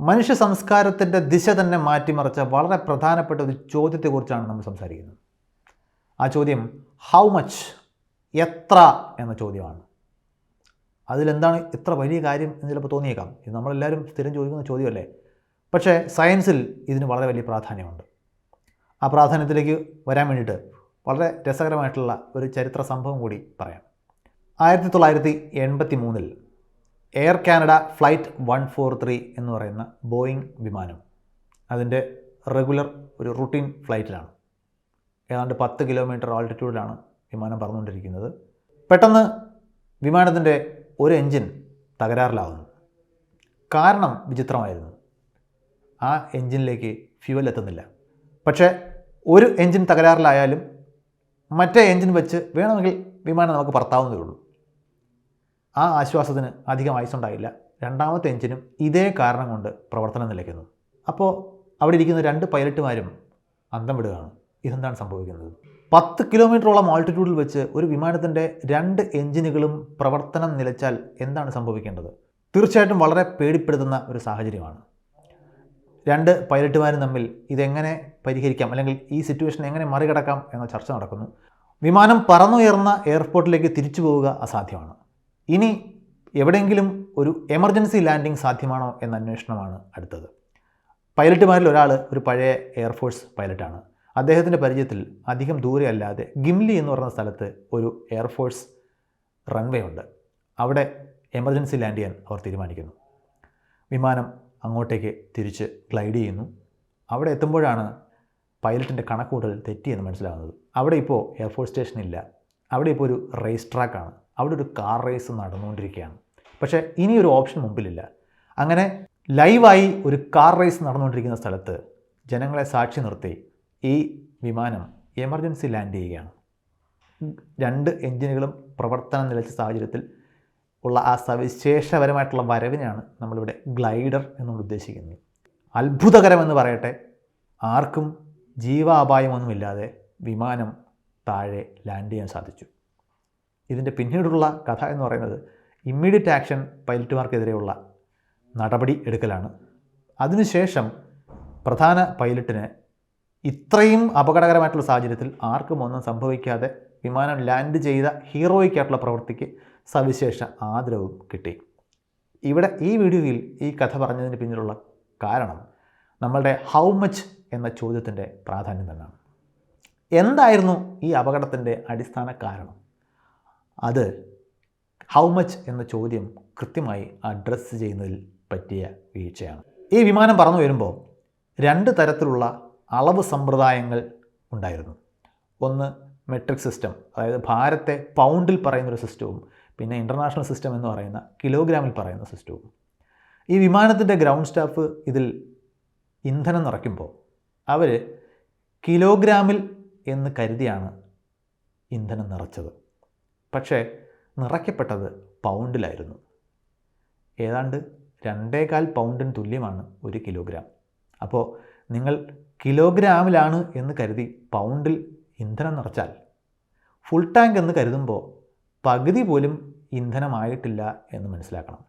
മനുഷ്യ സംസ്കാരത്തിന്റെ ദിശ തന്നെ മാറ്റിമറിച്ച വളരെ പ്രധാനപ്പെട്ട ഒരു ചോദ്യത്തെക്കുറിച്ചാണ് നമ്മൾ സംസാരിക്കുന്നത്. ആ ചോദ്യം ഹൗ മച്ച് എത്ര? എന്ന ചോദ്യമാണ്. അതിലെന്താണ് ഇത്ര വലിയ കാര്യം എന്ന് ചിലപ്പോൾ തോന്നിയേക്കാം. ഇത് നമ്മളെല്ലാവരും സ്ഥിരം ചോദിക്കുന്ന ചോദ്യമല്ലേ? പക്ഷേ സയൻസിൽ ഇതിന് വളരെ വലിയ പ്രാധാന്യമുണ്ട്. ആ പ്രാധാന്യത്തിലേക്ക് വരാൻ വേണ്ടിയിട്ട് വളരെ രസകരമായിട്ടുള്ള ഒരു ചരിത്ര സംഭവം കൂടി പറയാം. ആയിരത്തി തൊള്ളായിരത്തി എൺപത്തി മൂന്നിൽ Air Canada flight one four three എന്ന് പറയുന്ന ബോയിങ് വിമാനം. അതിന്റെ റെഗുലർ ഒരു റുട്ടീൻ ഫ്ലൈറ്റിലാണ്. ഏതാണ്ട് പത്ത് കിലോമീറ്റർ ആൾട്ടിറ്റ്യൂഡിലാണ് വിമാനം പറന്നുകൊണ്ടിരിക്കുന്നത്. പെട്ടെന്ന് വിമാനത്തിന്റെ ഒരു എൻജിൻ തകരാറിലാവുന്നു. കാരണം വിചിത്രമായിരുന്നു. ആ എൻജിനിലേക്ക് ഫ്യൂവൽ എത്തുന്നില്ല. പക്ഷേ ഒരു എൻജിൻ തകരാറിലായാലും മറ്റേ എൻജിൻ വെച്ച് വേണമെങ്കിൽ വിമാനം നമുക്ക് പറത്താവുന്നതേ ഉള്ളൂ. ആ ആശ്വാസത്തിന് അധികം ആയുസുണ്ടായില്ല രണ്ടാമത്തെ എഞ്ചിനും ഇതേ കാരണം കൊണ്ട് പ്രവർത്തനം നിലയ്ക്കുന്നു. അപ്പോൾ അവിടെ ഇരിക്കുന്ന രണ്ട് പൈലറ്റുമാരും അന്തം വിടുകയാണ്. ഇതെന്താണ് സംഭവിക്കുന്നത്? പത്ത് കിലോമീറ്ററോളം ആൾട്ടിറ്റ്യൂഡിൽ വെച്ച് ഒരു വിമാനത്തിന്റെ രണ്ട് എഞ്ചിനുകളും പ്രവർത്തനം നിലച്ചാൽ എന്താണ് സംഭവിക്കേണ്ടത്? തീർച്ചയായിട്ടും വളരെ പേടിപ്പെടുത്തുന്ന ഒരു സാഹചര്യമാണ്. രണ്ട് പൈലറ്റുമാരും തമ്മിൽ ഇതെങ്ങനെ പരിഹരിക്കാം? അല്ലെങ്കിൽ ഈ സിറ്റുവേഷൻ എങ്ങനെ മറികടക്കാം? എന്ന ചർച്ച നടക്കുന്നു. വിമാനം പറന്നുയർന്ന എയർപോർട്ടിലേക്ക് തിരിച്ചു പോവുക അസാധ്യമാണ്. ഇനി എവിടെയെങ്കിലും ഒരു എമർജൻസി ലാൻഡിംഗ് സാധ്യമാണോ എന്ന അന്വേഷണമാണ് അടുത്തത്. പൈലറ്റുമാരിൽ ഒരാൾ ഒരു പഴയ എയർഫോഴ്സ് പൈലറ്റാണ്. അദ്ദേഹത്തിന്റെ പരിചയത്തിൽ അധികം ദൂരെ അല്ലാതെ ഗിംലി എന്ന് പറയുന്ന സ്ഥലത്ത് ഒരു എയർഫോഴ്സ് റൺവേ ഉണ്ട്. അവിടെ എമർജൻസി ലാൻഡ് ചെയ്യാൻ അവർ തീരുമാനിക്കുന്നു. വിമാനം അങ്ങോട്ടേക്ക് തിരിച്ച് ഗ്ലൈഡ് ചെയ്യുന്നു. അവിടെ എത്തുമ്പോഴാണ് പൈലറ്റിന്റെ കണക്കുകൂട്ടൽ തെറ്റിയെന്ന് മനസ്സിലാകുന്നത്. അവിടെ ഇപ്പോൾ എയർഫോഴ്സ് സ്റ്റേഷൻ ഇല്ല. അവിടെ ഇപ്പോൾ ഒരു റേസ് ട്രാക്കാണ്. അവിടെ ഒരു കാർ റേസ് നടന്നുകൊണ്ടിരിക്കുകയാണ്. പക്ഷേ ഇനി ഒരു ഓപ്ഷൻ മുമ്പിലില്ല. അങ്ങനെ ലൈവായി ഒരു കാർ റേസ് നടന്നുകൊണ്ടിരിക്കുന്ന സ്ഥലത്ത് ജനങ്ങളെ സാക്ഷി നിർത്തി ഈ വിമാനം എമർജൻസി ലാൻഡ് ചെയ്യുകയാണ്. രണ്ട് എഞ്ചിനുകളും പ്രവർത്തനം നിലച്ച സാഹചര്യത്തിൽ ഉള്ള ആ സവിശേഷപരമായിട്ടുള്ള വരവിനെയാണ് നമ്മളിവിടെ ഗ്ലൈഡർ എന്നുകൊണ്ട് ഉദ്ദേശിക്കുന്നത്. അത്ഭുതകരമെന്ന് പറയട്ടെ ആർക്കും ജീവാപായമൊന്നുമില്ലാതെ വിമാനം താഴെ ലാൻഡ് ചെയ്യാൻ സാധിച്ചു. ഇതിന്റെ പിന്നീടുള്ള കഥ എന്ന് പറയുന്നത് ഇമ്മീഡിയറ്റ് ആക്ഷൻ പൈലറ്റുമാർക്കെതിരെയുള്ള നടപടി എടുക്കലാണ്. അതിനുശേഷം പ്രധാന പൈലറ്റിന് ഇത്രയും അപകടകരമായിട്ടുള്ള സാഹചര്യത്തിൽ ആർക്കും ഒന്നും സംഭവിക്കാതെ വിമാനം ലാൻഡ് ചെയ്ത ഹീറോയ്ക്കായിട്ടുള്ള പ്രവൃത്തിക്ക് സവിശേഷ ആദരവും കിട്ടി. ഇവിടെ ഈ വീഡിയോയിൽ ഈ കഥ പറഞ്ഞതിന് പിന്നിലുള്ള കാരണം നമ്മളുടെ ഹൗ മച്ച് എന്ന ചോദ്യത്തിന്റെ പ്രാധാന്യം തന്നെയാണ്. എന്തായിരുന്നു ഈ അപകടത്തിന്റെ അടിസ്ഥാന കാരണം? അത് ഹൗ മച്ച് എന്ന ചോദ്യം കൃത്യമായി അഡ്രസ്സ് ചെയ്യുന്നതിൽ പറ്റിയ വീഴ്ചയാണ്. ഈ വിമാനം പറന്നു വരുമ്പോൾ രണ്ട് തരത്തിലുള്ള അളവ് സമ്പ്രദായങ്ങൾ ഉണ്ടായിരുന്നു. ഒന്ന് മെട്രിക് സിസ്റ്റം അതായത് ഭാരത്തെ പൗണ്ടിൽ പറയുന്നൊരു സിസ്റ്റവും പിന്നെ ഇന്റർനാഷണൽ സിസ്റ്റം എന്ന് പറയുന്ന കിലോഗ്രാമിൽ പറയുന്ന സിസ്റ്റവും ഈ വിമാനത്തിന്റെ ഗ്രൗണ്ട് സ്റ്റാഫ് ഇതിൽ ഇന്ധനം നിറയ്ക്കുമ്പോൾ അവർ കിലോഗ്രാമിൽ എന്ന് കരുതിയാണ് ഇന്ധനം നിറച്ചത്. പക്ഷേ നിറയ്ക്കപ്പെട്ടത് പൗണ്ടിലായിരുന്നു. ഏതാണ്ട് രണ്ടേകാൽ പൗണ്ടിന് തുല്യമാണ് ഒരു കിലോഗ്രാം. അപ്പോൾ നിങ്ങൾ കിലോഗ്രാമിലാണ് എന്ന് കരുതി പൗണ്ടിൽ ഇന്ധനം നിറച്ചാൽ ഫുൾ ടാങ്ക് എന്ന് കരുതുമ്പോൾ പകുതി പോലും ഇന്ധനമായിട്ടില്ല എന്ന് മനസ്സിലാക്കണം.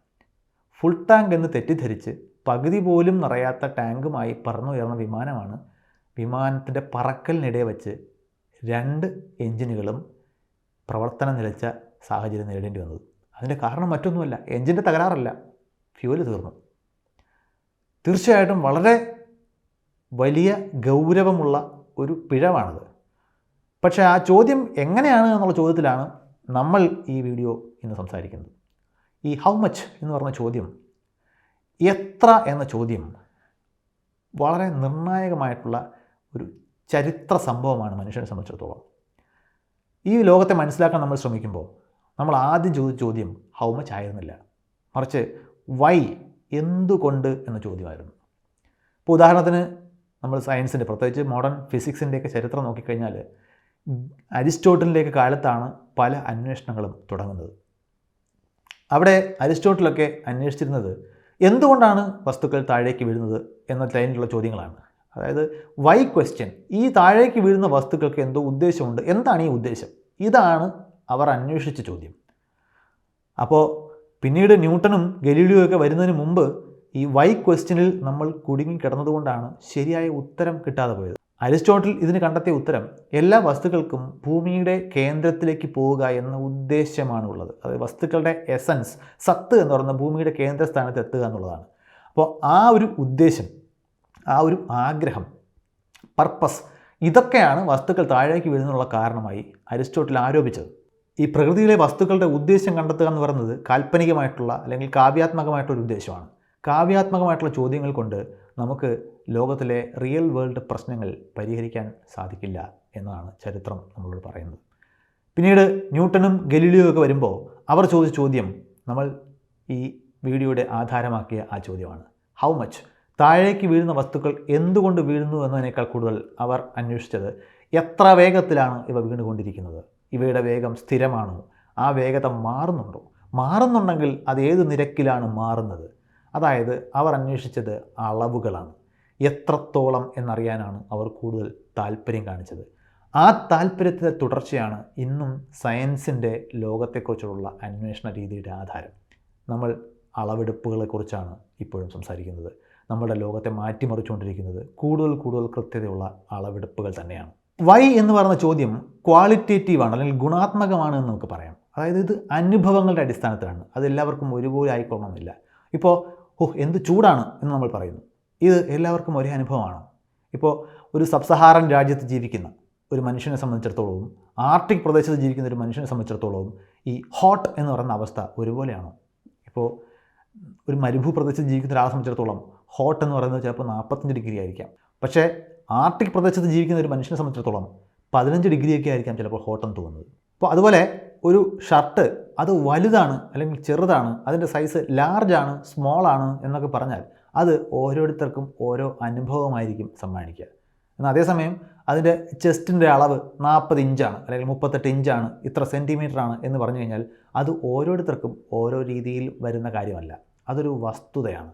ഫുൾ ടാങ്ക് എന്ന് തെറ്റിദ്ധരിച്ച് പകുതി പോലും നിറയാത്ത ടാങ്കുമായി പറന്നുയർന്ന വിമാനമാണ് വിമാനത്തിന്റെ പറക്കലിനിടെ വച്ച് രണ്ട് എഞ്ചിനുകളും പ്രവർത്തനം നിലച്ച സാഹചര്യം നേരിടേണ്ടി വന്നത്. അതിന്റെ കാരണം മറ്റൊന്നുമല്ല. എഞ്ചിന്റെ തകരാറല്ല. ഫ്യൂൽ തീർന്നു. തീർച്ചയായിട്ടും വളരെ വലിയ ഗൗരവമുള്ള ഒരു പിഴവാണത്. പക്ഷേ ആ ചോദ്യം എങ്ങനെയാണ് എന്നുള്ള ചോദ്യത്തിലാണ് നമ്മൾ ഈ വീഡിയോ ഇന്ന് സംസാരിക്കുന്നത്. ഈ ഹൗ മച്ച് എന്ന് പറഞ്ഞ ചോദ്യം എത്ര എന്ന ചോദ്യം വളരെ നിർണായകമായിട്ടുള്ള ഒരു ചരിത്ര സംഭവമാണ് മനുഷ്യനെ സംബന്ധിച്ചിടത്തോളം. ഈ ലോകത്തെ മനസ്സിലാക്കാൻ നമ്മൾ ശ്രമിക്കുമ്പോൾ നമ്മൾ ആദ്യം ചോദിച്ച ചോദ്യം ഹൗ മച്ച് ആയിരുന്നില്ല? മറിച്ച് വൈ എന്തുകൊണ്ട്? എന്ന ചോദ്യമായിരുന്നു. ഇപ്പോൾ ഉദാഹരണത്തിന് നമ്മൾ സയൻസിന്റെ പ്രത്യേകിച്ച് മോഡേൺ ഫിസിക്സിന്റെയൊക്കെ ചരിത്രം നോക്കിക്കഴിഞ്ഞാൽ അരിസ്റ്റോട്ടലിന്റെയൊക്കെ കാലത്താണ് പല അന്വേഷണങ്ങളും തുടങ്ങുന്നത്. അവിടെ അരിസ്റ്റോട്ടിലൊക്കെ അന്വേഷിച്ചിരുന്നത് എന്തുകൊണ്ടാണ് വസ്തുക്കൾ താഴേക്ക് വീഴുന്നത് എന്ന ലൈനിലുള്ള ചോദ്യങ്ങളാണ്. അതായത് വൈ ക്വസ്റ്റ്യൻ ഈ താഴേക്ക് വീഴുന്ന വസ്തുക്കൾക്ക് എന്തോ ഉദ്ദേശമുണ്ട്. എന്താണ് ഈ ഉദ്ദേശം? ഇതാണ് അവർ അന്വേഷിച്ച ചോദ്യം. അപ്പോൾ പിന്നീട് ന്യൂട്ടനും ഗലീലിയോ ഒക്കെ വരുന്നതിന് മുമ്പ് ഈ വൈ ക്വസ്റ്റ്യനിൽ നമ്മൾ കുടുങ്ങി കിടന്നതുകൊണ്ടാണ് ശരിയായ ഉത്തരം കിട്ടാതെ പോയത്. അരിസ്റ്റോട്ടിൽ ഇതിന് കണ്ടെത്തിയ ഉത്തരം എല്ലാ വസ്തുക്കൾക്കും ഭൂമിയുടെ കേന്ദ്രത്തിലേക്ക് പോവുക എന്ന ഉദ്ദേശ്യമാണ് ഉള്ളത്. അത് വസ്തുക്കളുടെ എസൻസ് സത്ത് എന്ന് പറയുന്ന ഭൂമിയുടെ കേന്ദ്രസ്ഥാനത്ത് എത്തുക എന്നുള്ളതാണ്. അപ്പോൾ ആ ഒരു ഉദ്ദേശം ആ ഒരു ആഗ്രഹം പർപ്പസ് ഇതൊക്കെയാണ് വസ്തുക്കൾ താഴേക്ക് വീഴുന്നതിനുള്ള കാരണമായി അരിസ്റ്റോട്ടിൽ ആരോപിച്ചത്. ഈ പ്രകൃതിയിലെ വസ്തുക്കളുടെ ഉദ്ദേശം കണ്ടെത്തുക എന്ന് പറയുന്നത് കാൽപ്പനികമായിട്ടുള്ള അല്ലെങ്കിൽ കാവ്യാത്മകമായിട്ടുള്ള ഒരു ഉദ്ദേശമാണ് കാവ്യാത്മകമായിട്ടുള്ള ചോദ്യങ്ങൾ കൊണ്ട് നമുക്ക് ലോകത്തിലെ റിയൽ വേൾഡ് പ്രശ്നങ്ങൾ പരിഹരിക്കാൻ സാധിക്കില്ല എന്നാണ് ചരിത്രം നമ്മളോട് പറയുന്നത്. പിന്നീട് ന്യൂട്ടനും ഗലീലിയോ ഒക്കെ വരുമ്പോൾ അവർ ചോദിച്ച ചോദ്യം നമ്മൾ ഈ വീഡിയോയുടെ ആധാരമാക്കിയ ആ ചോദ്യമാണ്. ഹൗ മച്ച് താഴേക്ക് വീഴുന്ന വസ്തുക്കൾ എന്തുകൊണ്ട് വീഴുന്നു എന്നതിനേക്കാൾ കൂടുതൽ അവർ അന്വേഷിച്ചത് എത്ര വേഗത്തിലാണ് ഇവ വീണുകൊണ്ടിരിക്കുന്നത്? ഇവയുടെ വേഗം സ്ഥിരമാണോ? ആ വേഗത മാറുന്നുണ്ടോ? മാറുന്നുണ്ടെങ്കിൽ അത് ഏത് നിരക്കിലാണ് മാറുന്നത്? അതായത് അവർ അന്വേഷിച്ചത് അളവുകളാണ്. എത്രത്തോളം എന്നറിയാനാണ് അവർ കൂടുതൽ താല്പര്യം കാണിച്ചത്. ആ താല്പര്യത്തിന്റെ തുടർച്ചയാണ് ഇന്നും സയൻസിന്റെ ലോകത്തെക്കുറിച്ചുള്ള അന്വേഷണ രീതിയുടെ ആധാരം. നമ്മൾ അളവെടുപ്പുകളെക്കുറിച്ചാണ് ഇപ്പോഴും സംസാരിക്കുന്നത്. നമ്മുടെ ലോകത്തെ മാറ്റിമറിച്ചുകൊണ്ടിരിക്കുന്നത് കൂടുതൽ കൂടുതൽ കൃത്യതയുള്ള അളവെടുപ്പുകൾ തന്നെയാണ്. വൈ എന്ന് പറയുന്ന ചോദ്യം ക്വാളിറ്റേറ്റീവാണ് അല്ലെങ്കിൽ ഗുണാത്മകമാണ് എന്ന് നമുക്ക് പറയാം. അതായത് ഇത് അനുഭവങ്ങളുടെ അടിസ്ഥാനത്തിലാണ്. അത് എല്ലാവർക്കും ഒരുപോലെ ആയിക്കൊള്ളണമെന്നില്ല. ഇപ്പോൾ ഓ എന്ത് ചൂടാണ് എന്ന് നമ്മൾ പറയുന്നു. ഇത് എല്ലാവർക്കും ഒരേ അനുഭവമാണോ. ഇപ്പോൾ ഒരു സബ്സഹാറൻ രാജ്യത്ത് ജീവിക്കുന്ന ഒരു മനുഷ്യനെ സംബന്ധിച്ചിടത്തോളവും ആർട്ടിക് പ്രദേശത്ത് ജീവിക്കുന്ന ഒരു മനുഷ്യനെ സംബന്ധിച്ചിടത്തോളവും ഈ ഹോട്ട് എന്ന് പറയുന്ന അവസ്ഥ ഒരുപോലെയാണോ? ഇപ്പോൾ ഒരു മരുഭൂ പ്രദേശത്ത് ജീവിക്കുന്ന ഒരാളെ സംബന്ധിച്ചിടത്തോളം ഹോട്ട് എന്ന് പറയുന്നത് ചിലപ്പോൾ നാൽപ്പത്തഞ്ച് ഡിഗ്രി ആയിരിക്കാം. പക്ഷേ ആർട്ടിക് പ്രദേശത്ത് ജീവിക്കുന്ന ഒരു മനുഷ്യനെ സംബന്ധിച്ചിടത്തോളം പതിനഞ്ച് ഡിഗ്രിയൊക്കെ ആയിരിക്കാം ചിലപ്പോൾ ഹോട്ടെന്ന് തോന്നുന്നത്. അപ്പോൾ അതുപോലെ ഒരു ഷർട്ട് അത് വലുതാണ് അല്ലെങ്കിൽ ചെറുതാണ് അതിന്റെ സൈസ് ലാർജാണ് ആണ് എന്നൊക്കെ പറഞ്ഞാൽ അത് ഓരോരുത്തർക്കും ഓരോ അനുഭവമായിരിക്കും സമ്മാനിക്കുക. എന്നാൽ അതേസമയം അതിന്റെ ചെസ്റ്റിന്റെ അളവ് നാൽപ്പത് ഇഞ്ചാണ് അല്ലെങ്കിൽ മുപ്പത്തെട്ട് ഇഞ്ചാണ് ഇത്ര സെന്റിമീറ്ററാണ് എന്ന് പറഞ്ഞു കഴിഞ്ഞാൽ അത് ഓരോരുത്തർക്കും ഓരോ രീതിയിൽ വരുന്ന കാര്യമല്ല. അതൊരു വസ്തുതയാണ്.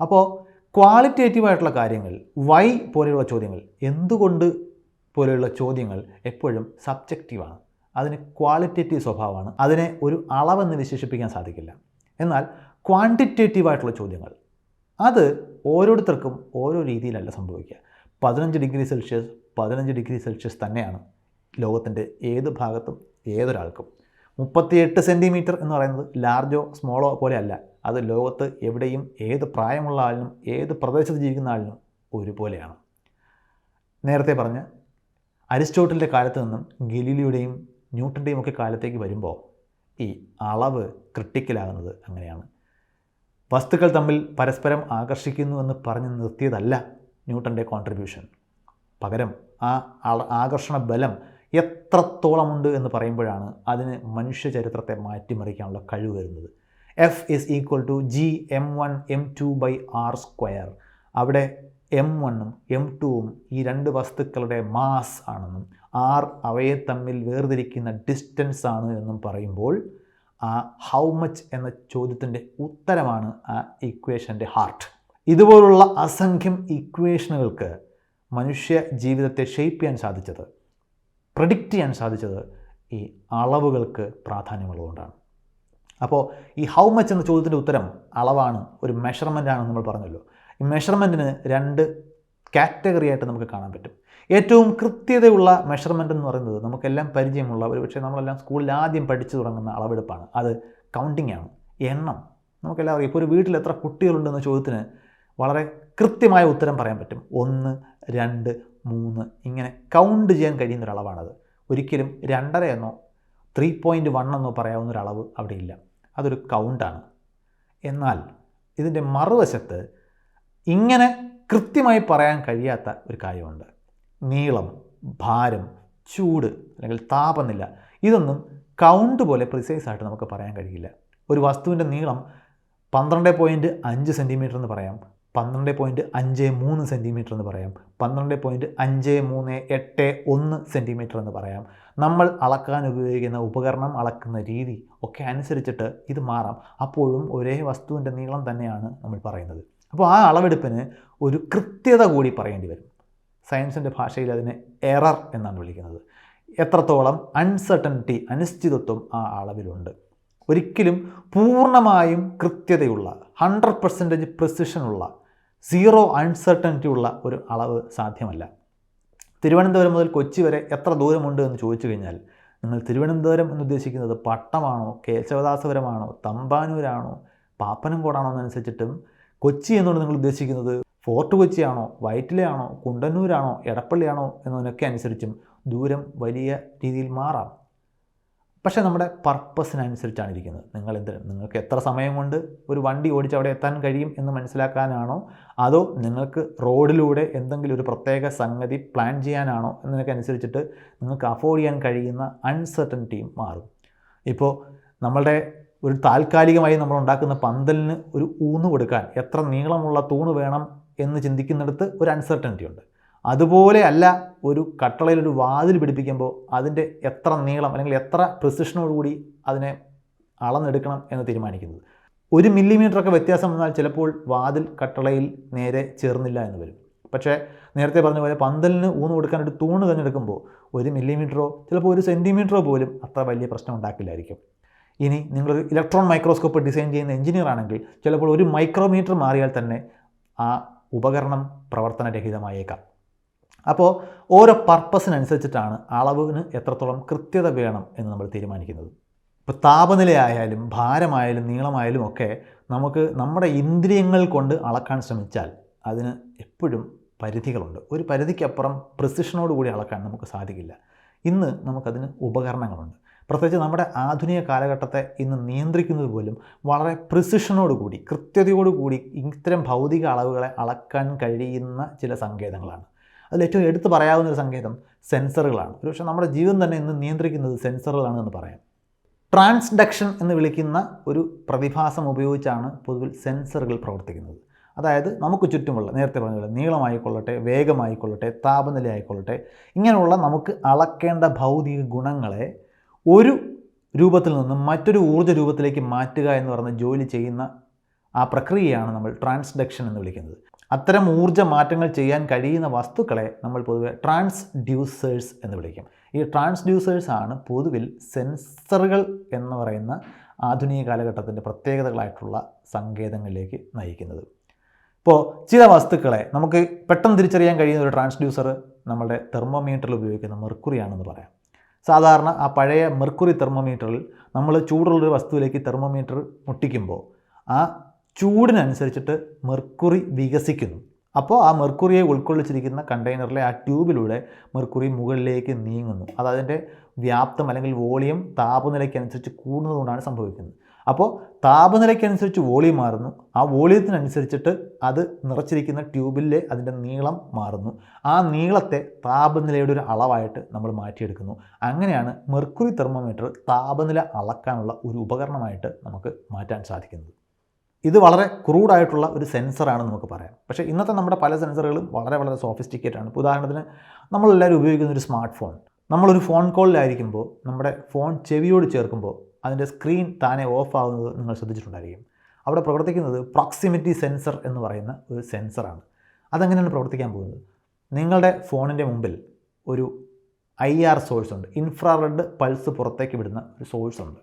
അപ്പോൾ ക്വാളിറ്റേറ്റീവായിട്ടുള്ള കാര്യങ്ങൾ വൈ പോലെയുള്ള ചോദ്യങ്ങൾ എന്തുകൊണ്ട് പോലെയുള്ള ചോദ്യങ്ങൾ എപ്പോഴും സബ്ജക്റ്റീവാണ് അതിന് ക്വാളിറ്റേറ്റീവ് സ്വഭാവമാണ്. അതിനെ ഒരു അളവെന്ന് വിശേഷിപ്പിക്കാൻ സാധിക്കില്ല. എന്നാൽ ക്വാണ്ടിറ്റേറ്റീവായിട്ടുള്ള ചോദ്യങ്ങൾ അത് ഓരോരുത്തർക്കും ഓരോ രീതിയിലല്ല സംഭവിക്കുക. പതിനഞ്ച് ഡിഗ്രി സെൽഷ്യസ് പതിനഞ്ച് ഡിഗ്രി സെൽഷ്യസ് തന്നെയാണ് ലോകത്തിന്റെ ഏത് ഭാഗത്തും ഏതൊരാൾക്കും. മുപ്പത്തിയെട്ട് സെന്റിമീറ്റർ എന്ന് പറയുന്നത് ലാർജോ സ്മോളോ പോലെയല്ല അത് ലോകത്ത് എവിടെയും ഏത് പ്രായമുള്ള ആളിനും ഏത് പ്രദേശത്ത് ജീവിക്കുന്ന ആളിനും ഒരുപോലെയാണ്. നേരത്തെ പറഞ്ഞ അരിസ്റ്റോട്ടലിന്റെ കാലത്ത് നിന്നും ഗലീലിയുടെയും ന്യൂട്ടന്റെയും ഒക്കെ കാലത്തേക്ക് വരുമ്പോൾ ഈ അളവ് ക്രിട്ടിക്കലാകുന്നത് അങ്ങനെയാണ്. വസ്തുക്കൾ തമ്മിൽ പരസ്പരം ആകർഷിക്കുന്നു എന്ന് പറഞ്ഞ് നിർത്തിയതല്ല ന്യൂട്ടന്റെ കോൺട്രിബ്യൂഷൻ. പകരം ആ ആകർഷണ ബലം എത്രത്തോളമുണ്ട് എന്ന് പറയുമ്പോഴാണ് അതിന് മനുഷ്യ ചരിത്രത്തെ മാറ്റിമറിക്കാനുള്ള കഴിവ് വരുന്നത്. F is equal to G M one M two by R square അവിടെ എം വണ്ണും എം ടുവും ഈ രണ്ട് വസ്തുക്കളുടെ മാസ് ആണെന്നും ആർ അവയെ തമ്മിൽ വേർതിരിക്കുന്ന ഡിസ്റ്റൻസ് ആണ് എന്നും പറയുമ്പോൾ ആ ഹൗ മച്ച് എന്ന ചോദ്യത്തിന്റെ ഉത്തരമാണ് ആ ഇക്വേഷന്റെ ഹാർട്ട് ഇതുപോലുള്ള അസംഖ്യം ഇക്വേഷനുകൾക്ക് മനുഷ്യ ജീവിതത്തെ ഷെയ്പ്പ് ചെയ്യാൻ സാധിച്ചത് പ്രഡിക്റ്റ് ചെയ്യാൻ സാധിച്ചത് ഈ അളവുകൾക്ക് പ്രാധാന്യമുള്ളതുകൊണ്ടാണ്. അപ്പോൾ ഈ ഹൗ മച്ച് എന്ന ചോദ്യത്തിന്റെ ഉത്തരം അളവാണ് ഒരു മെഷർമെന്റ് ആണെന്ന് നമ്മൾ പറഞ്ഞല്ലോ. ഈ മെഷർമെന്റിന് രണ്ട് കാറ്റഗറി ആയിട്ട് നമുക്ക് കാണാൻ പറ്റും. ഏറ്റവും കൃത്യതയുള്ള മെഷർമെന്റ് എന്ന് പറയുന്നത് നമുക്കെല്ലാം പരിചയമുള്ള ഒരു പക്ഷേ നമ്മളെല്ലാം സ്കൂളിൽ ആദ്യം പഠിച്ചു തുടങ്ങുന്ന അളവെടുപ്പാണ്. അത് കൗണ്ടിങ് ആണ്. എണ്ണം. നമുക്കെല്ലാം അറിയാം. ഇപ്പോൾ ഒരു വീട്ടിൽ എത്ര കുട്ടികളുണ്ടെന്ന ചോദ്യത്തിന് വളരെ കൃത്യമായ ഉത്തരം പറയാൻ പറ്റും. ഒന്ന് രണ്ട് മൂന്ന് ഇങ്ങനെ കൗണ്ട് ചെയ്യാൻ കഴിയുന്ന ഒരളവാണത്. ഒരിക്കലും രണ്ടര എന്നോ ത്രീ പോയിന്റ് വൺ എന്നോ പറയാവുന്ന ഒരു അളവ് അവിടെ ഇല്ല. അതൊരു കൗണ്ടാണ് എന്നാൽ ഇതിന്റെ മറുവശത്ത് ഇങ്ങനെ കൃത്യമായി പറയാൻ കഴിയാത്ത ഒരു കാര്യമുണ്ട്. നീളം ഭാരം ചൂട് അല്ലെങ്കിൽ താപനില ഇതൊന്നും കൗണ്ട് പോലെ പ്രിസൈസ് ആയിട്ട് നമുക്ക് പറയാൻ കഴിയില്ല. ഒരു വസ്തുവിന്റെ നീളം പന്ത്രണ്ട് പോയിന്റ് അഞ്ച് സെന്റിമീറ്റർ എന്ന് പറയാം. പന്ത്രണ്ട് പോയിന്റ് അഞ്ച് മൂന്ന് സെന്റിമീറ്റർ എന്ന് പറയാം. പന്ത്രണ്ട് പോയിന്റ് അഞ്ച് മൂന്ന് എട്ട് ഒന്ന് സെന്റിമീറ്റർ എന്ന് പറയാം. നമ്മൾ അളക്കാൻ ഉപയോഗിക്കുന്ന ഉപകരണം അളക്കുന്ന രീതി ഒക്കെ അനുസരിച്ചിട്ട് ഇത് മാറാം. അപ്പോഴും ഒരേ വസ്തുവിന്റെ നീളം തന്നെയാണ് നമ്മൾ പറയുന്നത്. അപ്പോൾ ആ അളവെടുപ്പിന് ഒരു കൃത്യത കൂടി പറയേണ്ടി വരും. സയൻസിന്റെ ഭാഷയിൽ അതിനെ എറർ എന്നാണ് വിളിക്കുന്നത്. എത്രത്തോളം അൺസർട്ടനിറ്റി അനിശ്ചിതത്വം ആ അളവിലുണ്ട്. ഒരിക്കലും പൂർണമായും കൃത്യതയുള്ള ഹൺഡ്രഡ് പെർസെന്റേജ് പ്രിസിഷനുള്ള സീറോ അൺസർട്ടനിറ്റി ഉള്ള ഒരു അളവ് സാധ്യമല്ല. തിരുവനന്തപുരം മുതൽ കൊച്ചി വരെ എത്ര ദൂരമുണ്ട് എന്ന് ചോദിച്ചു കഴിഞ്ഞാൽ നിങ്ങൾ തിരുവനന്തപുരം എന്ന് ഉദ്ദേശിക്കുന്നത് പട്ടമാണോ കേശവദാസപുരമാണോ തമ്പാനൂരാണോ പാപ്പനംകോടാണോ എന്നനുസരിച്ചിട്ടും കൊച്ചി എന്നുകൊണ്ട് നിങ്ങൾ ഉദ്ദേശിക്കുന്നത് ഫോർട്ട് കൊച്ചിയാണോ വൈറ്റിലയാണോ കുണ്ടന്നൂരാണോ എടപ്പള്ളിയാണോ എന്നതിനൊക്കെ അനുസരിച്ചും ദൂരം വലിയ രീതിയിൽ മാറാം. പക്ഷേ നമ്മുടെ പർപ്പസിനനുസരിച്ചാണ് ഇരിക്കുന്നത് നിങ്ങൾ എന്ത് നിങ്ങൾക്ക് എത്ര സമയം കൊണ്ട് ഒരു വണ്ടി ഓടിച്ച് അവിടെ എത്താൻ കഴിയും എന്ന് മനസ്സിലാക്കാനാണോ? അതോ നിങ്ങൾക്ക് റോഡിലൂടെ എന്തെങ്കിലും ഒരു പ്രത്യേക സംഗതി പ്ലാൻ ചെയ്യാനാണോ? എന്നതിനൊക്കെ അനുസരിച്ചിട്ട് നിങ്ങൾക്ക് അഫോർഡ് ചെയ്യാൻ കഴിയുന്ന അൺസർട്ടനിറ്റിയും മാറും. ഇപ്പോൾ നമ്മളുടെ ഒരു താൽക്കാലികമായി നമ്മൾ ഉണ്ടാക്കുന്ന പന്തലിന് ഒരു ഊന്ന് കൊടുക്കാൻ എത്ര നീളമുള്ള തൂണ് വേണം എന്ന് ചിന്തിക്കുന്നിടത്ത് ഒരു അൺസർട്ടനിറ്റി ഉണ്ട്. അതുപോലെ അല്ല ഒരു കട്ടളയിൽ ഒരു വാതിൽ പിടിപ്പിക്കുമ്പോൾ അതിന്റെ എത്ര നീളം അല്ലെങ്കിൽ എത്ര പ്രിസിഷനോടുകൂടി അതിനെ അളന്നെടുക്കണം എന്ന് തീരുമാനിക്കുന്നത്. ഒരു മില്ലിമീറ്ററൊക്കെ വ്യത്യാസം വന്നാൽ ചിലപ്പോൾ വാതിൽ കട്ടളയിൽ നേരെ ചേർന്നില്ല എന്ന് വരും. പക്ഷേ നേരത്തെ പറഞ്ഞ പോലെ പന്തലിന് ഊന്ന് കൊടുക്കാൻ ഒരു തൂണ് തിരഞ്ഞെടുക്കുമ്പോൾ ഒരു മില്ലിമീറ്ററോ ചിലപ്പോൾ ഒരു സെന്റിമീറ്ററോ പോലും അത്ര വലിയ പ്രശ്നം ഉണ്ടാക്കില്ലായിരിക്കും. ഇനി നിങ്ങളൊരു ഇലക്ട്രോൺ മൈക്രോസ്കോപ്പ് ഡിസൈൻ ചെയ്യുന്ന എഞ്ചിനീയർ ആണെങ്കിൽ ചിലപ്പോൾ ഒരു മൈക്രോമീറ്റർ മാറിയാൽ തന്നെ ആ ഉപകരണം പ്രവർത്തനരഹിതമായേക്കാം. അപ്പോൾ ഓരോ പർപ്പസിനനുസരിച്ചിട്ടാണ് അളവിന് എത്രത്തോളം കൃത്യത വേണം എന്ന് നമ്മൾ തീരുമാനിക്കുന്നത്. ഇപ്പോൾ താപനിലയായാലും ഭാരമായാലും നീളമായാലും ഒക്കെ നമുക്ക് നമ്മുടെ ഇന്ദ്രിയങ്ങൾ കൊണ്ട് അളക്കാൻ ശ്രമിച്ചാൽ അതിന് എപ്പോഴും പരിധികളുണ്ട്. ഒരു പരിധിക്കപ്പുറം പ്രസിഷനോടുകൂടി അളക്കാൻ നമുക്ക് സാധിക്കില്ല. ഇന്ന് നമുക്കതിന് ഉപകരണങ്ങളുണ്ട്. പ്രത്യേകിച്ച് നമ്മുടെ ആധുനിക കാലഘട്ടത്തെ ഇന്ന് നിയന്ത്രിക്കുന്നത് പോലും വളരെ പ്രിസിഷനോടുകൂടി കൃത്യതയോടുകൂടി ഇത്തരം ഭൗതിക അളവുകളെ അളക്കാൻ കഴിയുന്ന ചില സങ്കേതങ്ങളാണ്. അതിൽ ഏറ്റവും എടുത്തു പറയാവുന്ന ഒരു സങ്കേതം സെൻസറുകളാണ്. ഒരുപക്ഷെ നമ്മുടെ ജീവൻ തന്നെ ഇന്ന് നിയന്ത്രിക്കുന്നത് സെൻസറുകളാണ് എന്ന് പറയാം. ട്രാൻസ്ഡക്ഷൻ എന്ന് വിളിക്കുന്ന ഒരു പ്രതിഭാസം ഉപയോഗിച്ചാണ് പൊതുവിൽ സെൻസറുകൾ പ്രവർത്തിക്കുന്നത്. അതായത് നമുക്ക് ചുറ്റുമുള്ള നേരത്തെ പറഞ്ഞ നീളമായിക്കൊള്ളട്ടെ വേഗമായിക്കൊള്ളട്ടെ താപനില ആയിക്കൊള്ളട്ടെ ഇങ്ങനെയുള്ള നമുക്ക് അളക്കേണ്ട ഭൗതിക ഗുണങ്ങളെ ഒരു രൂപത്തിൽ നിന്നും മറ്റൊരു ഊർജ രൂപത്തിലേക്ക് മാറ്റുക എന്ന് പറയുന്ന ജോലി ചെയ്യുന്ന ആ പ്രക്രിയയാണ് നമ്മൾ ട്രാൻസ്ഡക്ഷൻ എന്ന് വിളിക്കുന്നത്. അത്തരം ഊർജ മാറ്റങ്ങൾ ചെയ്യാൻ കഴിയുന്ന വസ്തുക്കളെ നമ്മൾ പൊതുവെ ട്രാൻസ്ഡ്യൂസേഴ്സ് എന്ന് വിളിക്കും. ഈ ട്രാൻസ്ഡ്യൂസേഴ്സ് ആണ് പൊതുവിൽ സെൻസറുകൾ എന്ന് പറയുന്ന ആധുനിക കാലഘട്ടത്തിന്റെ പ്രത്യേകതകളായിട്ടുള്ള സങ്കേതങ്ങളിലേക്ക് നയിക്കുന്നത്. ഇപ്പോൾ ചില വസ്തുക്കളെ നമുക്ക് പെട്ടെന്ന് തിരിച്ചറിയാൻ കഴിയുന്ന ഒരു ട്രാൻസ്ഡ്യൂസർ നമ്മുടെ തെർമോമീറ്ററിൽ ഉപയോഗിക്കുന്ന മെർക്കുറിയാണെന്ന് പറയാം. സാധാരണ ആ പഴയ മെർക്കുറി തെർമോമീറ്ററിൽ നമ്മൾ ചൂടുള്ളൊരു വസ്തുവിലേക്ക് തെർമോമീറ്റർ മുട്ടിക്കുമ്പോൾ ആ ചൂടിനനുസരിച്ചിട്ട് മെർക്കുറി വികസിക്കുന്നു. അപ്പോൾ ആ മെർക്കുറിയെ ഉൾക്കൊള്ളിച്ചിരിക്കുന്ന കണ്ടെയ്നറിലെ ആ ട്യൂബിലൂടെ മെർക്കുറി മുകളിലേക്ക് നീങ്ങുന്നു. അത് അതിന്റെ വ്യാപ്തം അല്ലെങ്കിൽ വോളിയം താപനിലയ്ക്കനുസരിച്ച് കൂടുന്നതുകൊണ്ടാണ് സംഭവിക്കുന്നത്. അപ്പോൾ താപനിലയ്ക്കനുസരിച്ച് വോളിയം മാറുന്നു. ആ വോളിയത്തിനനുസരിച്ചിട്ട് അത് നിറച്ചിരിക്കുന്ന ട്യൂബിലെ അതിന്റെ നീളം മാറുന്നു. ആ നീളത്തെ താപനിലയുടെ ഒരു അളവായിട്ട് നമ്മൾ മാറ്റിയെടുക്കുന്നു. അങ്ങനെയാണ് മെർക്കുറി തെർമോമീറ്റർ താപനില അളക്കാനുള്ള ഒരു ഉപകരണമായിട്ട് നമുക്ക് മാറ്റാൻ സാധിക്കുന്നത്. ഇത് വളരെ ക്രൂഡായിട്ടുള്ള ഒരു സെൻസറാണ് നമുക്ക് പറയാം. പക്ഷേ ഇന്നത്തെ നമ്മുടെ പല സെൻസറുകളും വളരെ വളരെ സോഫിസ്റ്റിക്കേറ്റ് ആണ്. ഉദാഹരണത്തിന് നമ്മളെല്ലാവരും ഉപയോഗിക്കുന്ന ഒരു സ്മാർട്ട് ഫോൺ നമ്മളൊരു ഫോൺ കോളിലായിരിക്കുമ്പോൾ നമ്മുടെ ഫോൺ ചെവിയോട് ചേർക്കുമ്പോൾ അതിന്റെ സ്ക്രീൻ താനെ ഓഫ് ആകുന്നത് നിങ്ങൾ ശ്രദ്ധിച്ചിട്ടുണ്ടായിരിക്കും. അവിടെ പ്രവർത്തിക്കുന്നത് പ്രോക്സിമിറ്റി സെൻസർ എന്ന് പറയുന്ന ഒരു സെൻസറാണ്. അതെങ്ങനെയാണ് പ്രവർത്തിക്കാൻ പോകുന്നത്? നിങ്ങളുടെ ഫോണിന്റെ മുമ്പിൽ ഒരു ഐ ആർ സോഴ്സ് ഉണ്ട്. ഇൻഫ്രാറെഡ് പൾസ് പുറത്തേക്ക് വിടുന്ന ഒരു സോഴ്സ് ഉണ്ട്.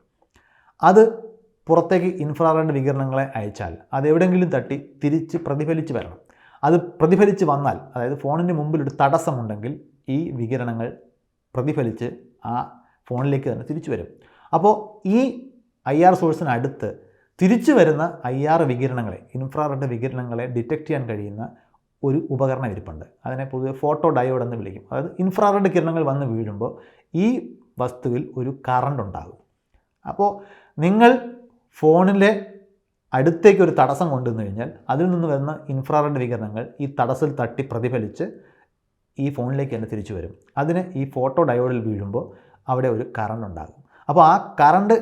അത് പുറത്തേക്ക് ഇൻഫ്രാറെഡ് വികിരണങ്ങളെ അയച്ചാൽ അത് എവിടെയെങ്കിലും തട്ടി തിരിച്ച് പ്രതിഫലിച്ച് വരണം. അത് പ്രതിഫലിച്ച് വന്നാൽ അതായത് ഫോണിന്റെ മുമ്പിൽ ഒരു തടസ്സമുണ്ടെങ്കിൽ ഈ വികിരണങ്ങൾ പ്രതിഫലിച്ച് ആ ഫോണിലേക്ക് തന്നെ തിരിച്ചു വരും. അപ്പോൾ ഈ ഐ ആർ സോഴ്സിനടുത്ത് തിരിച്ചു വരുന്ന ഐ ആർ വികിരണങ്ങളെ ഇൻഫ്രാറെഡ് വികിരണങ്ങളെ ഡിറ്റക്റ്റ് ചെയ്യാൻ കഴിയുന്ന ഒരു ഉപകരണം ഇരിപ്പുണ്ട്. അതിനെ പൊതുവെ ഫോട്ടോ ഡയോഡ് എന്ന് വിളിക്കും. അതായത് ഇൻഫ്രാറെഡ് കിരണങ്ങൾ വന്ന് വീഴുമ്പോൾ ഈ വസ്തുവിൽ ഒരു കറണ്ട് ഉണ്ടാകും. അപ്പോൾ നിങ്ങൾ ഫോണിലെ അടുത്തേക്ക് ഒരു തടസ്സം കൊണ്ടുവന്നു കഴിഞ്ഞാൽ അതിൽ നിന്ന് വരുന്ന ഇൻഫ്രാറെഡ് വികിരണങ്ങൾ ഈ തടസ്സിൽ തട്ടി പ്രതിഫലിച്ച് ഈ ഫോണിലേക്ക് തന്നെ തിരിച്ചു വരും. അതിന് ഈ ഫോട്ടോ ഡയോഡിൽ വീഴുമ്പോൾ അവിടെ ഒരു കറണ്ട് ഉണ്ടാകും. അപ്പോൾ ആ കറണ്ട്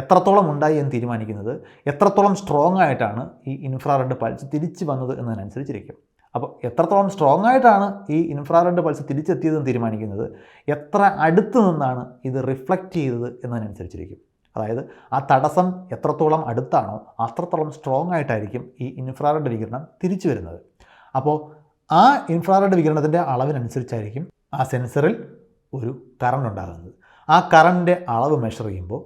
എത്രത്തോളം ഉണ്ടായി എന്ന് തീരുമാനിക്കുന്നത് എത്രത്തോളം സ്ട്രോങ് ആയിട്ടാണ് ഈ ഇൻഫ്രാറെഡ് പൾസ് തിരിച്ചു വന്നത് എന്നതിനനുസരിച്ചിരിക്കും. അപ്പോൾ എത്രത്തോളം സ്ട്രോങ് ആയിട്ടാണ് ഈ ഇൻഫ്രാറെഡ് പൾസ് തിരിച്ചെത്തിയതെന്ന് തീരുമാനിക്കുന്നത് എത്ര അടുത്ത് നിന്നാണ് ഇത് റിഫ്ലക്റ്റ് ചെയ്തത് എന്നതിനനുസരിച്ചിരിക്കും. അതായത് ആ തടസ്സം എത്രത്തോളം അടുത്താണോ അത്രത്തോളം സ്ട്രോങ് ആയിട്ടായിരിക്കും ഈ ഇൻഫ്രാറെഡ് വികിരണം തിരിച്ചു വരുന്നത്. അപ്പോൾ ആ ഇൻഫ്രാറെഡ് വികിരണത്തിന്റെ അളവിനനുസരിച്ചായിരിക്കും ആ സെൻസറിൽ ഒരു കറണ്ട് ഉണ്ടാകുന്നത്. ആ കറണ്ടിന്റെ അളവ് മെഷർ ചെയ്യുമ്പോൾ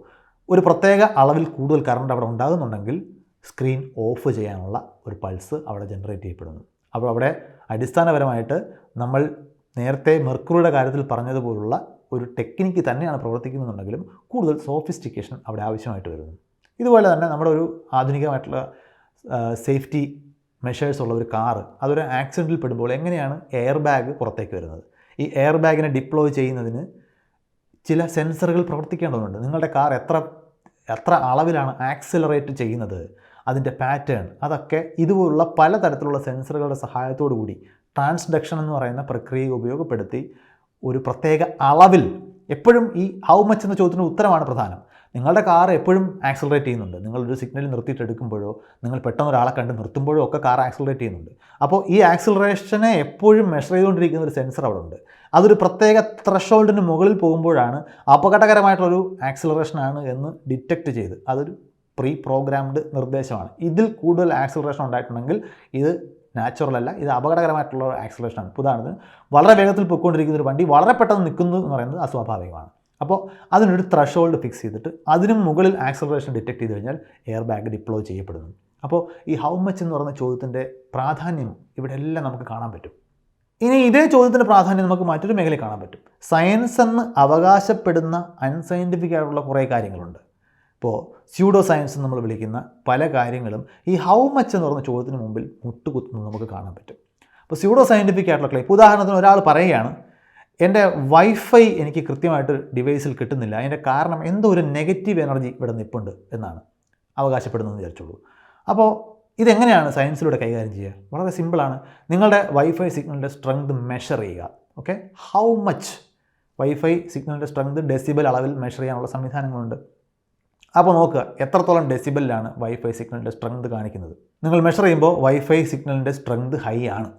ഒരു പ്രത്യേക അളവിൽ കൂടുതൽ കറണ്ട് അവിടെ ഉണ്ടാകുന്നുണ്ടെങ്കിൽ സ്ക്രീൻ ഓഫ് ചെയ്യാനുള്ള ഒരു പൾസ് അവിടെ ജനറേറ്റ് ചെയ്യപ്പെടുന്നു. അപ്പോൾ അവിടെ അടിസ്ഥാനപരമായിട്ട് നമ്മൾ നേരത്തെ മെർക്കുറിയുടെ കാര്യത്തിൽ പറഞ്ഞതുപോലുള്ള ഒരു ടെക്നിക്ക് തന്നെയാണ് പ്രവർത്തിക്കുന്നുണ്ടെങ്കിലും കൂടുതൽ സോഫിസ്റ്റിക്കേഷൻ അവിടെ ആവശ്യമായിട്ട് വരുന്നു. ഇതുപോലെ തന്നെ നമ്മുടെ ഒരു ആധുനികമായിട്ടുള്ള സേഫ്റ്റി മെഷേഴ്സ് ഉള്ള ഒരു കാറ് അതൊരു ആക്സിഡന്റിൽ പെടുമ്പോൾ എങ്ങനെയാണ് എയർ ബാഗ് പുറത്തേക്ക് വരുന്നത്? ഈ എയർ ബാഗിനെ ഡിപ്ലോയ് ചെയ്യുന്നതിന് ചില സെൻസറുകൾ പ്രവർത്തിക്കേണ്ടതുണ്ട്. നിങ്ങളുടെ കാർ എത്ര എത്ര അളവിലാണ് ആക്സിലറേറ്റ് ചെയ്യുന്നത്? അതിന്റെ പാറ്റേൺ അതൊക്കെ ഇതുപോലുള്ള പലതരത്തിലുള്ള സെൻസറുകളുടെ സഹായത്തോടു കൂടി ട്രാൻസ്ഡക്ഷൻ എന്ന് പറയുന്ന പ്രക്രിയ ഉപയോഗപ്പെടുത്തി ഒരു പ്രത്യേക അളവിൽ എപ്പോഴും ഈ ഹൗ മച്ച് എന്ന ചോദ്യത്തിന് ഉത്തരമാണ് പ്രധാനം. നിങ്ങളുടെ കാർ എപ്പോഴും ആക്സിലറേറ്റ് ചെയ്യുന്നുണ്ട്. നിങ്ങളൊരു സിഗ്നൽ നിർത്തിയിട്ട് എടുക്കുമ്പോഴോ നിങ്ങൾ പെട്ടെന്ന് ഒരാളെ കണ്ട് നിർത്തുമ്പോഴോ ഒക്കെ കാർ ആക്സിലറേറ്റ് ചെയ്യുന്നുണ്ട്. അപ്പോൾ ഈ ആക്സിലറേഷനെ എപ്പോഴും മെഷർ ചെയ്തുകൊണ്ടിരിക്കുന്ന ഒരു സെൻസർ അവിടെ ഉണ്ട്. അതൊരു പ്രത്യേക ത്രഷോൾഡിന് മുകളിൽ പോകുമ്പോഴാണ് അപകടകരമായിട്ടുള്ളൊരു ആക്സിലറേഷനാണ് എന്ന് ഡിറ്റക്റ്റ് ചെയ്ത്. അതൊരു പ്രീ പ്രോഗ്രാംഡ് നിർദ്ദേശമാണ്. ഇതിൽ കൂടുതൽ ആക്സിലറേഷൻ ഉണ്ടായിട്ടുണ്ടെങ്കിൽ ഇത് നാച്ചുറൽ അല്ല. ഇത് അപകടകരമായിട്ടുള്ള ആക്സിലറേഷനാണ് ഉദാഹരണത്തിന് വളരെ വേഗത്തിൽ പൊയ്ക്കൊണ്ടിരിക്കുന്ന ഒരു വണ്ടി വളരെ പെട്ടെന്ന് നിൽക്കുന്നു എന്ന് പറയുന്നത് അസ്വാഭാവികമാണ്. അപ്പോൾ അതിനൊരു ത്രഷോൾഡ് ഫിക്സ് ചെയ്തിട്ട് അതിനും മുകളിൽ ആക്സലറേഷൻ ഡിറ്റക്ട് ചെയ്ത് കഴിഞ്ഞാൽ എയർ ബാഗ് ഡിപ്ലോയ് ചെയ്യപ്പെടുന്നു. അപ്പോൾ ഈ ഹൗ മച്ച് എന്ന് പറയുന്ന ചോദ്യത്തിന്റെ പ്രാധാന്യം ഇവിടെ എല്ലാം നമുക്ക് കാണാൻ പറ്റും. ഇനി ഇതേ ചോദ്യത്തിന്റെ പ്രാധാന്യം നമുക്ക് മറ്റൊരു മേഖലയിൽ കാണാൻ പറ്റും. സയൻസ് എന്ന് അവകാശപ്പെടുന്ന അൺസയന്റിഫിക് ആയിട്ടുള്ള കുറേ കാര്യങ്ങളുണ്ട്. ഇപ്പോൾ സ്യൂഡോ സയൻസ് നമ്മൾ വിളിക്കുന്ന പല കാര്യങ്ങളും ഈ ഹൗ മച്ച് എന്ന് പറഞ്ഞ ചോദ്യത്തിന് മുമ്പിൽ മുട്ടുകുത്തുന്നത് നമുക്ക് കാണാൻ പറ്റും. അപ്പോൾ സ്യൂഡോ സയന്റിഫിക് ആയിട്ടുള്ള ക്ലെയിം ഉദാഹരണത്തിന് ഒരാൾ പറയുകയാണ് എന്റെ വൈഫൈ എനിക്ക് കൃത്യമായിട്ട് ഡിവൈസിൽ കിട്ടുന്നില്ല. അതിന്റെ കാരണം എന്തോ ഒരു നെഗറ്റീവ് എനർജി ഇവിടെ നിൽപ്പുണ്ട് എന്നാണ് അവകാശപ്പെടുന്നതെന്ന് വിചാരിച്ചോളൂ. അപ്പോൾ ഇതെങ്ങനെയാണ് സയൻസിലൂടെ കൈകാര്യം ചെയ്യുക? വളരെ സിമ്പിളാണ് നിങ്ങളുടെ വൈഫൈ സിഗ്നലിന്റെ സ്ട്രെങ്ത് മെഷർ ചെയ്യുക. ഓക്കെ ഹൗ മച്ച് വൈഫൈ സിഗ്നലിന്റെ സ്ട്രെങ്ത് ഡെസിബൽ അളവിൽ മെഷർ ചെയ്യാനുള്ള സംവിധാനങ്ങളുണ്ട്. അപ്പോൾ നോക്കുക എത്രത്തോളം ഡെസിബലിലാണ് വൈഫൈ സിഗ്നലിന്റെ സ്ട്രെങ്ത് കാണിക്കുന്നത്. നിങ്ങൾ മെഷർ ചെയ്യുമ്പോൾ വൈഫൈ സിഗ്നലിന്റെ സ്ട്രെങ്ത് ഹൈ ആണ്.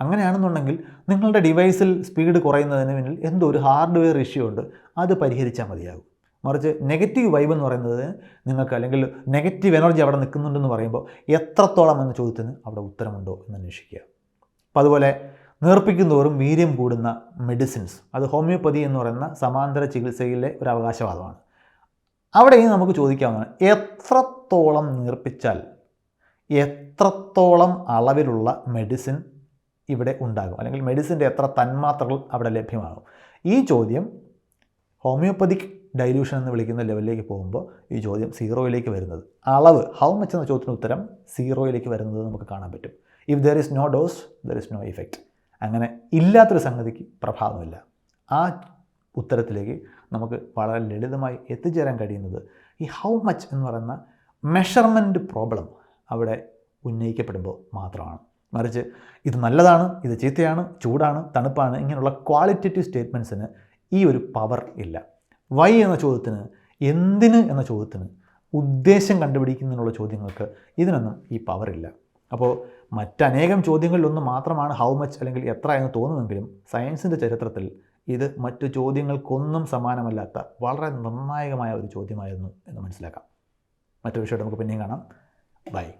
അങ്ങനെയാണെന്നുണ്ടെങ്കിൽ നിങ്ങളുടെ ഡിവൈസിൽ സ്പീഡ് കുറയുന്നതിന് പിന്നിൽ എന്തോ ഒരു ഹാർഡ്വെയർ ഇഷ്യൂ ഉണ്ട്. അത് പരിഹരിച്ചാൽ മതിയാകും. മറിച്ച് നെഗറ്റീവ് വൈബ് എന്ന് പറയുന്നത് നിങ്ങൾക്ക് അല്ലെങ്കിൽ നെഗറ്റീവ് എനർജി അവിടെ നിൽക്കുന്നുണ്ടെന്ന് പറയുമ്പോൾ എത്രത്തോളം എന്ന ചോദ്യത്തിന് അവിടെ ഉത്തരമുണ്ടോ എന്ന് അന്വേഷിക്കുക. അപ്പോൾ അതുപോലെ നേർപ്പിക്കുന്നതോറും വീര്യം കൂടുന്ന മെഡിസിൻസ് അത് ഹോമിയോപ്പതി എന്ന് പറയുന്ന സമാന്തര ചികിത്സയിലെ ഒരു അവകാശവാദമാണ്. അവിടെയും നമുക്ക് ചോദിക്കാവുന്നതാണ് എത്രത്തോളം നീർപ്പിച്ചാൽ എത്രത്തോളം അളവിലുള്ള മെഡിസിൻ ഇവിടെ ഉണ്ടാകും? അല്ലെങ്കിൽ മെഡിസിന്റെ എത്ര തന്മാത്രകൾ അവിടെ ലഭ്യമാകും? ഈ ചോദ്യം ഹോമിയോപ്പതിക് ഡൈല്യൂഷൻ എന്ന് വിളിക്കുന്ന ലെവലിലേക്ക് പോകുമ്പോൾ ഈ ചോദ്യം സീറോയിലേക്ക് വരുന്നത് അളവ് ഹൗ മച്ച് എന്ന ചോദ്യത്തിന് ഉത്തരം സീറോയിലേക്ക് വരുന്നത് നമുക്ക് കാണാൻ പറ്റും. If there is no dose there is no effect അങ്ങനെ ഇല്ലാത്തൊരു സംഗതിക്ക് പ്രഭാവമില്ല. ആ ഉത്തരത്തിലേക്ക് നമുക്ക് വളരെ ലളിതമായി എത്തിച്ചേരാൻ കഴിയുന്നത്. ഈ ഹൗ മച്ച് എന്ന് പറയുന്ന മെഷർമെന്റ് പ്രോബ്ലം അവിടെ ഉന്നയിക്കപ്പെടുമ്പോൾ മാത്രമാണ്. മറിച്ച് ഇത് നല്ലതാണ് ഇത് ചീത്തയാണ് ചൂടാണ് തണുപ്പാണ് ഇങ്ങനെയുള്ള ക്വാളിറ്റേറ്റീവ് സ്റ്റേറ്റ്മെന്റ്സിന് ഈ ഒരു പവർ ഇല്ല. വൈ എന്ന ചോദ്യത്തിന് എന്തിന് എന്ന ചോദ്യത്തിന് ഉദ്ദേശം കണ്ടുപിടിക്കുന്നതിനുള്ള ചോദ്യങ്ങൾക്ക് ഇതിനൊന്നും ഈ പവർ ഇല്ല. അപ്പോൾ മറ്റനേകം ചോദ്യങ്ങളിലൊന്ന് മാത്രമാണ് ഹൗ മച്ച് അല്ലെങ്കിൽ എത്ര എന്ന് തോന്നുമെങ്കിലും സയൻസിന്റെ ചരിത്രത്തിൽ ഇത് മറ്റു ചോദ്യങ്ങൾക്കൊന്നും സമാനമല്ലാത്ത വളരെ നിർണായകമായ ഒരു ചോദ്യമായിരുന്നു എന്ന് മനസ്സിലാക്കാം. മറ്റൊരു വിഷയമായിട്ട് നമുക്ക് പിന്നെയും കാണാം. ബൈ.